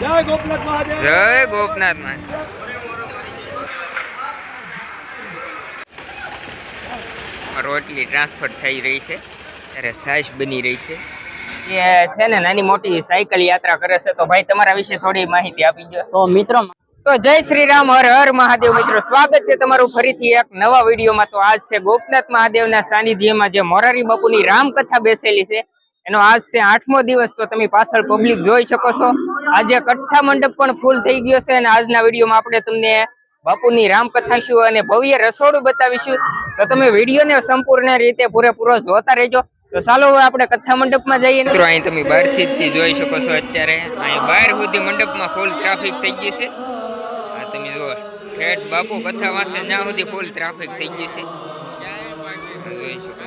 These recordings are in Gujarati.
જય ગોપનાથ મહાદેવ. જય ગોપનાથમાં રોટલી ટ્રાન્સફર થઈ રહી છે. ત્યારે સાઈસ બની રહી છે. એ છે ને નાની મોટી સાયકલ યાત્રા કરે છે. તો ભાઈ તમારા વિશે થોડી માહિતી આપી દો તો મિત્રો તો જય શ્રી રામ હર હર મહાદેવ. મિત્રો સ્વાગત છે તમારું ફરીથી એક નવા વિડીયોમાં. તો આજ છે ગોપનાથ મહાદેવના સાનિધ્યમાં જે મોરારી બાપુની રામકથા બેસેલી છે. એનો આજ છે આઠમો દિવસ. તો તમે પાછળ પબ્લિક જોઈ શકો છો. આજે કથા મંડપ પણ ફૂલ થઈ ગયો છે અને આજના વિડીયોમાં આપણે તમને બાપુની રામકથા શું અને ભવ્ય રસોડું બતાવીશું. તો તમે વિડીયોને સંપૂર્ણ રીતે પૂરેપૂરો જોતા રહેજો. તો ચાલો હવે આપણે કથા મંડપમાં જઈએ. મિત્રો, અહીં તમે બહારથી જોઈ શકો છો અત્યારે. અહીં બહાર સુધી મંડપમાં ફૂલ ટ્રાફિક થઈ ગઈ છે. તમે જુઓ ઠેઠ બાપુ કથા વાંચે, ત્યાં સુધી ફૂલ ટ્રાફિક થઈ ગઈ છે. જોઈ શકો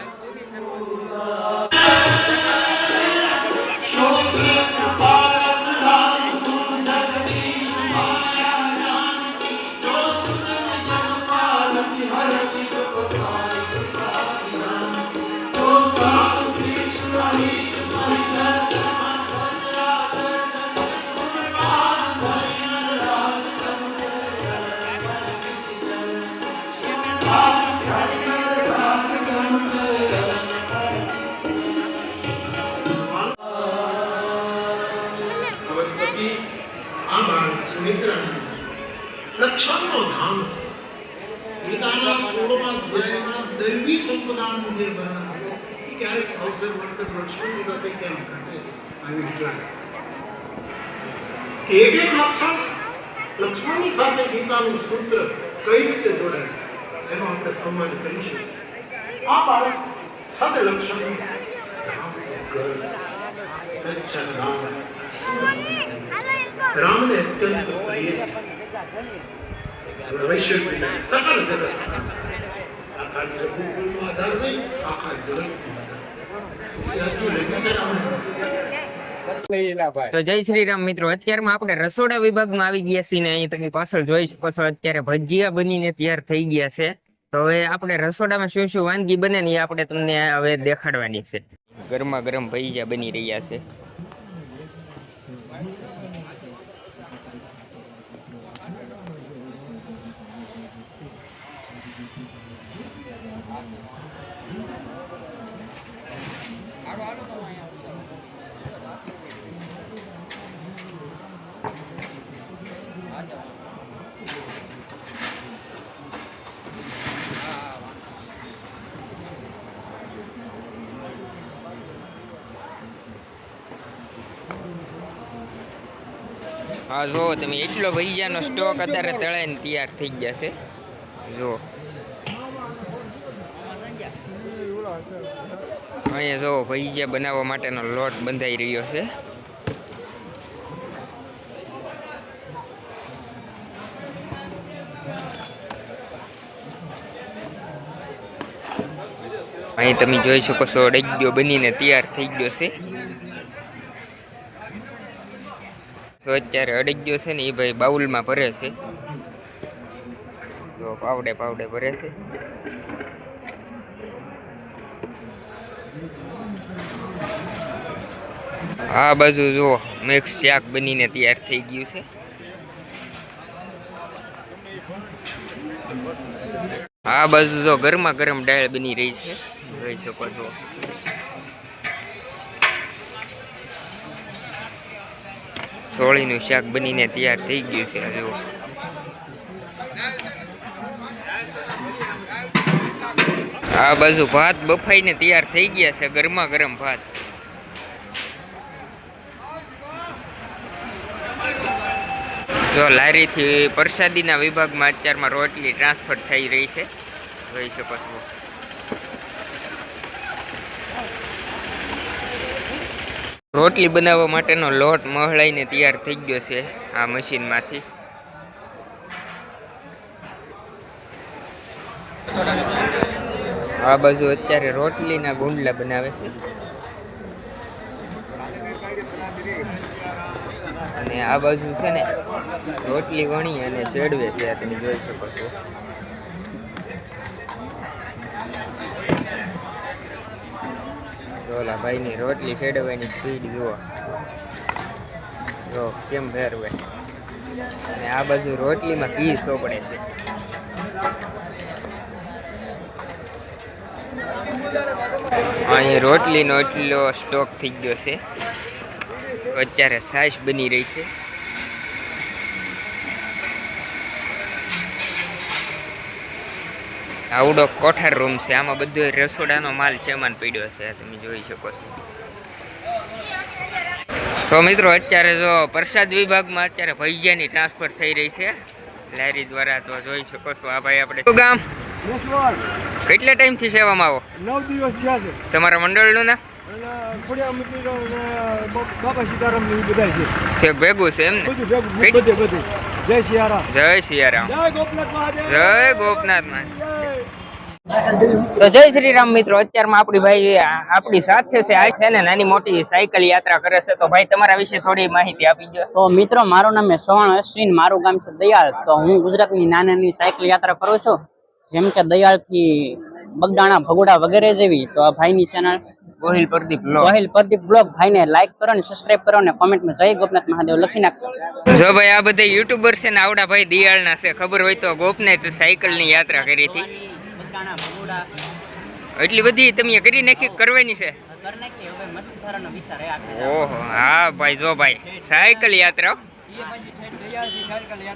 બાળક સુમિત્રાનું લક્ષણનો ધામ છે. ગીતાના સોળમાં અધ્યાયમાં દૈવી સંપદાનું જે વર્ણન છે, એ ક્યારેક અવસર મળશે લક્ષ્મણની સાથે કેમ ઘટે આવી વિચાર. એક એક લક્ષણ લક્ષ્મણની સાથે ગીતાનું સૂત્ર કઈ રીતે જોડાય, એનો આપણે સંવાદ કરીશું આ બાળક સાથે લક્ષ્મણ ધામ ઘર છે. રામને અત્યંત પ્રિય. વૈશ્વિક સકળ જગત. આખા રઘુકુળનો આધાર નહીં આખા જગતનો. તો જય શ્રી મિત્રો. અત્યારમાં આપણે રસોડા વિભાગમાં આવી ગયા છીએ ને અહીં તમે પાછળ જોઈ શકો અત્યારે ભજીયા બનીને તૈયાર થઈ ગયા છે. તો હવે આપણે રસોડામાં શું શું વાનગી બને ને એ આપણે તમને હવે દેખાડવાની છે. ગરમા ગરમ ભજીયા બની રહ્યા છે. હા જો તમે એટલો ભજીયાનો સ્ટોક અત્યારે તળાઈને તૈયાર થઈ ગયા છે જો અહીંયા જો ભજીયા બનાવવા માટેનો લોટ બંધાઈ રહ્યો છે. અહીં તમે જોઈ શકો છો, ડગ્યો બનીને તૈયાર થઈ ગયો છે. તો અત્યારે અડગ્યો છે ને એ ભાઈ બાઉલમાં ભરે છે. તો પાવડે પાવડે ભરે છે. આ બાજુ જો મિક્સ શાક બનીને તૈયાર થઈ ગયું છે. આ બાજુ જો ગરમા ગરમ દાળ બની રહી છે. જોઈ શકો છો. સોળીનું શાક બનીને તૈયાર થઈ ગયું છે જો આ બાજુ ભાત બફાઈને તૈયાર થઈ ગયા છે, ગરમા ગરમ ભાત. જો લારીથી પ્રસાદીના વિભાગમાં અત્યારમાં રોટલી ટ્રાન્સફર થઈ રહી છે. જોઈ શકો છો. રોટલી બનાવવા માટેનો લોટ મહળાઈને તૈયાર થઈ ગયો છે આ મશીનમાંથી. આ બાજુ અત્યારે રોટલીના ગુંડલા બનાવે છે. અને આ બાજુ છે ને રોટલી વણી અને ચેડવે છે તમે જોઈ શકો છો. ઓલા ભાઈની રોટલી ચેડવાની સ્પીડ જુઓ. જો કેમ ભેરવે. અને આ બાજુ રોટલીમાં ઘી સોપડે છે. અહીં રોટલીનો એટલો સ્ટોક થઈ ગયો છે. અત્યારે સાઈસ બની રહી છે. આવડો કોઠાર રૂમ છે. આમાં બધો રસોડાનો માલ સામાન પડ્યો છે. તમે જોઈ શકો છો. તો મિત્રો, અત્યારે જો પ્રસાદ વિભાગમાં અત્યારે ભૈયાની ટ્રાન્સફર થઈ રહી છે. લારી દ્વારા તો જોઈ શકો છો. આ ભાઈ આપણે ગામ? કેટલા ટાઈમથી સેવામાં આવો? નવ દિવસ થયા છે. તમારા મંડળનું ના? અને ખોડિયા મિત્ર બાબા સીતારામ ને એ છે. ભેગું છે એમ ને? બધું ભેગું કેટલી- બધું જય સિયારામ જય સિયારામ જય ગોપનાથ મહાદેવ. જય ગોપનાથમાં તો જય શ્રી રામ મિત્રો અત્યારમાં આપણી ભાઈ આપણી સાથે છે આ છે ને નાની મોટી સાયકલ યાત્રા કરે છે. તો ભાઈ તમારા વિશે થોડી માહિતી આપી દો તો મિત્રો મારું નામ છે સવર્ણ અશ્વિન મારું ગામ છે દયાળ તો હું ગુજરાતની નાની સાયકલ યાત્રા કરું છું. જેમ કે દયાળથી બગદાણા ભગોડા વગેરે જેવી તો આ ભાઈની ચેનલ ગોહિલ પ્રદીપ ગોહિલ પ્રદીપ બ્લોગ ભાઈને લાઈક કરો ને સબસ્ક્રાઇબ કરો અને કોમેન્ટમાં જય ગોપનાથ મહાદેવ લખી નાખજો. જો ભાઈ આ બધા યુટ્યુબર છે ને આવડા ભાઈ દિયાળના છે ખબર હોય તો ગોપનાથ સાયકલની યાત્રા કરી હતી. એટલી બધી તમે કરી નાખી કરવાની છે. ઓહો હા ભાઈ જો ભાઈ સાયકલ યાત્રા આજે સાયકલ લઈને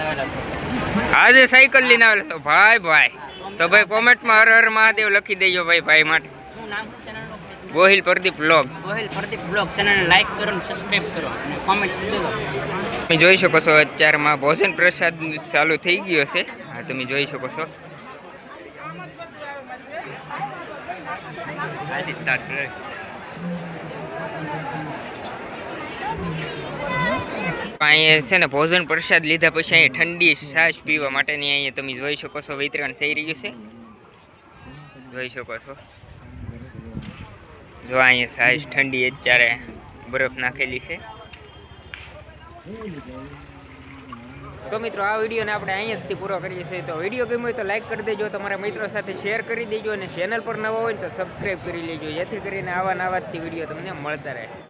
આવેલા છે? આજે સાયકલ લઈને આવેલા છો? ભાઈ ભાઈ. તો ભાઈ કોમેન્ટમાં હર હર મહાદેવ લખી દેજો ભાઈ ભાઈ માટે. ગોહિલ પ્રદીપ બ્લોગ. ગોહિલ પ્રદીપ બ્લોગ. ચેનલને લાઈક કરો અને સબસ્ક્રાઇબ કરો અને કોમેન્ટ દેજો. તમે જોઈ શકો છો અત્યારમાં ભોજન પ્રસાદ ચાલુ થઈ ગયો છે. હા તમે જોઈ શકો છો. અહીંયા છે ને ભોજન પ્રસાદ લીધા પછી અહીંયા ઠંડી છાશ પીવા માટેની અહીંયા તમે જોઈ શકો છો વિતરણ થઈ રહ્યું છે. જોઈ શકો છો. જો અહીંયા છાશ ઠંડી અત્યારે બરફ નાખેલી છે. તો મિત્રો, આ વિડીયોને આપણે અહીંયાથી પૂરો કરીએ છીએ. તો વીડિયો ગમ્યો હોય તો લાઇક કરી દેજો, તમારા મિત્રો સાથે શેર કરી દેજો અને ચેનલ પર નવા હોય તો સબસ્ક્રાઈબ કરી લેજો. જેથી કરીને આવા નવા વીડિયો તમને મળતા રહે.